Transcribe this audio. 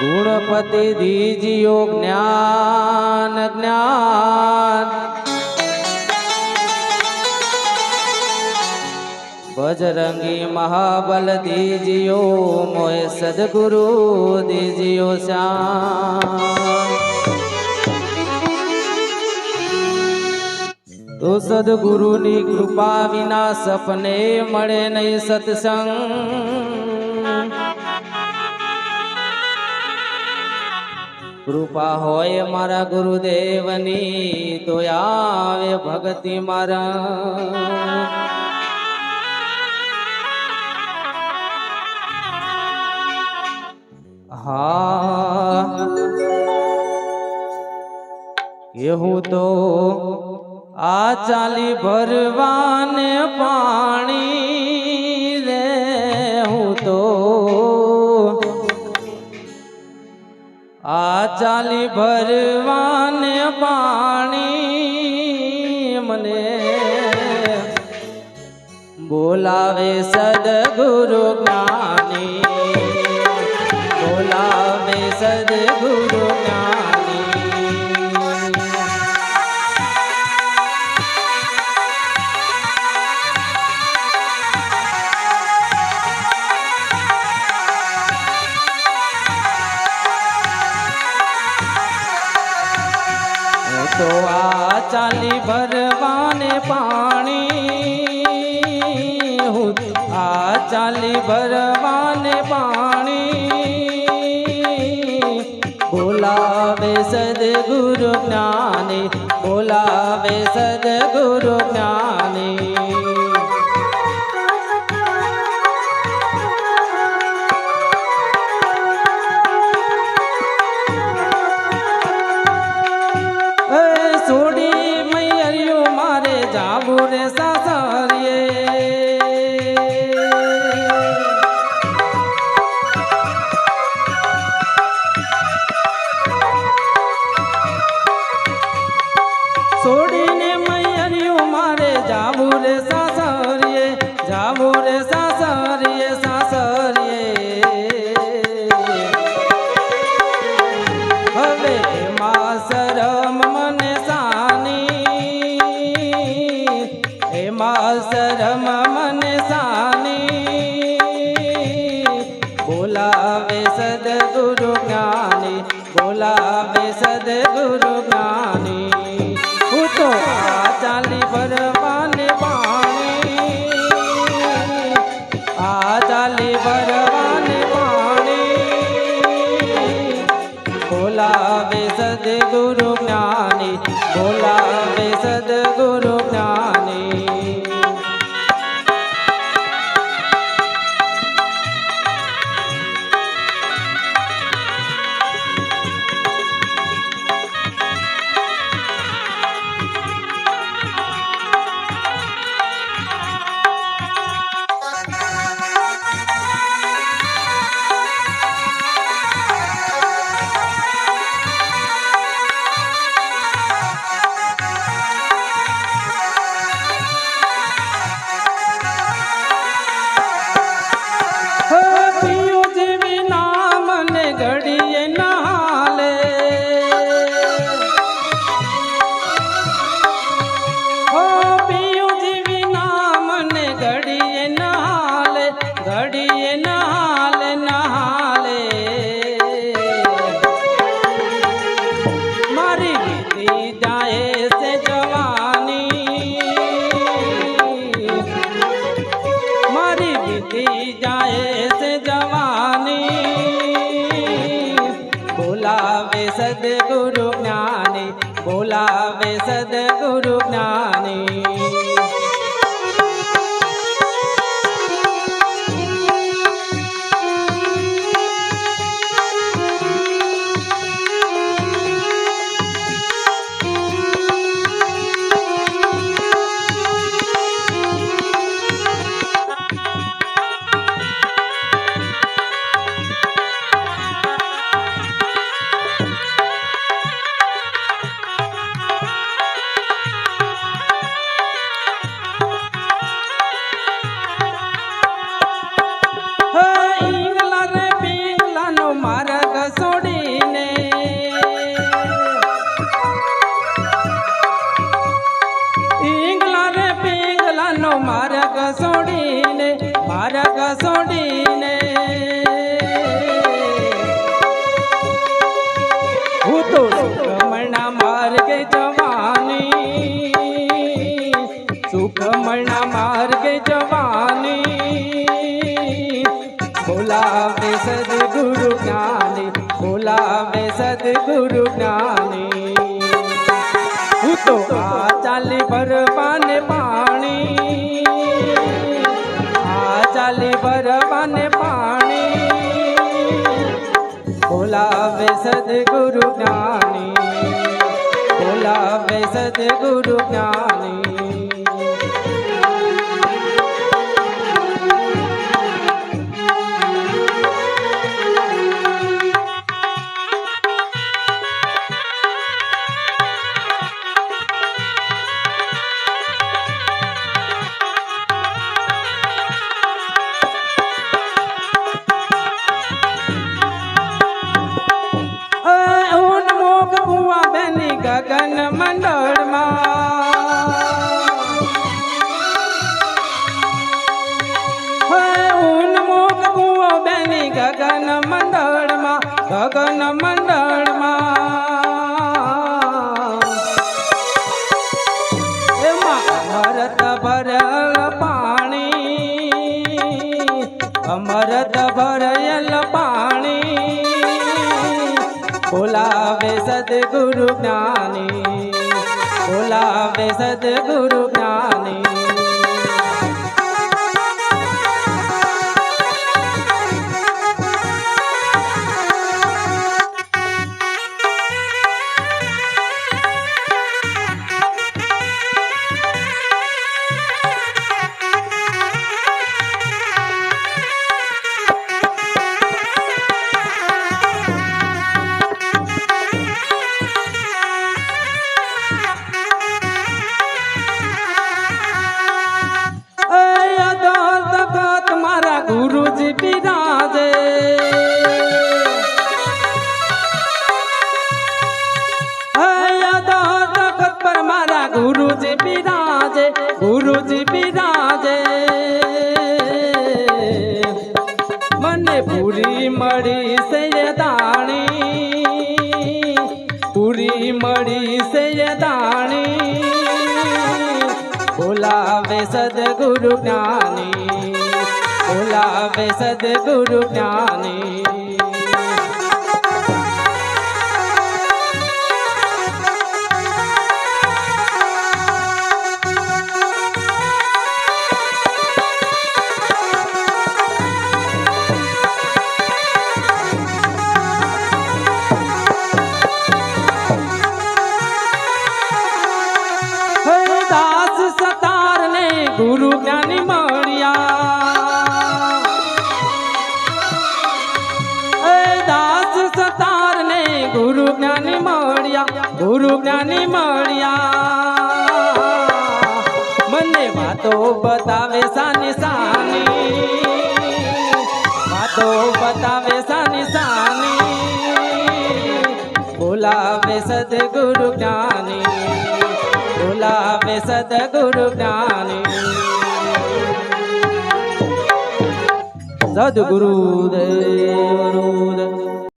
ગુણપતિ ગુણપતિ દીજીયો જ્ઞાન જ્ઞાન. બજરંગી મહાબલ દીજીયો મોય સદગુરુ દીજીયો શ્યામ. તો સદગુરુની કૃપા વિના સપને મળે નહીં સત્સંગ. કૃપા હોય મારા ગુરુદેવની, તો આવે ભક્તિ મારા. હા. કેવું તો આ ચાલી ભરવાને પાણી રે હું તો. આ ચાલી ભરવાને પાણી મને બોલાવે સદગુરુ જ્ઞાની. બોલાવે સદગુરુ જ્ઞાની. ભરવાને પાણી. હું આ ચાલી ભરવાને પાણી. બોલાવે સદગુરુ જ્ઞાની બોલાવે સદગુરુ જ્ઞાની. સદગુરુ જ્ઞાની બોલાવે સદગુરુ જ્ઞાની હું તો આ ચાલી ભરવાની પાણી આ ચાલી ભરવાની પાણી બોલાવે સદગુરુ જ્ઞાની બોલાવે સદગુરુ જ્ઞાની વીતી જાય છે જવાની? બોલાવે સદગુરુ જ્ઞાની બોલાવે સદગુરુ જ્ઞાની. આ ચાલી ભરવાને પાણી. આ ચાલી ભરવાને પાણી. બોલાવે સદગુરુ જ્ઞાની. બોલાવે સદગુરુ જ્ઞાની. ગગન મંડળમાં ગગન મંડળમાં. એમાં અમરત ભરેલ પાણી, અમરત ભરેલ પાણી. બોલાવે સદગુરુ જ્ઞાની, બોલાવે સદગુરુ જ્ઞાની. બોલાવે સદગુરુ જ્ઞાની બોલાવે સદગુરુ જ્ઞાની. ગુરુ જ્ઞાની મળ્યા. મને વાતો બતાવે સાની સાની. વાતો બતાવે સાની સાની. બોલાવે સદગુરુ જ્ઞાની. બોલાવે સદગુરુ જ્ઞાની. સદગુરુ દેવ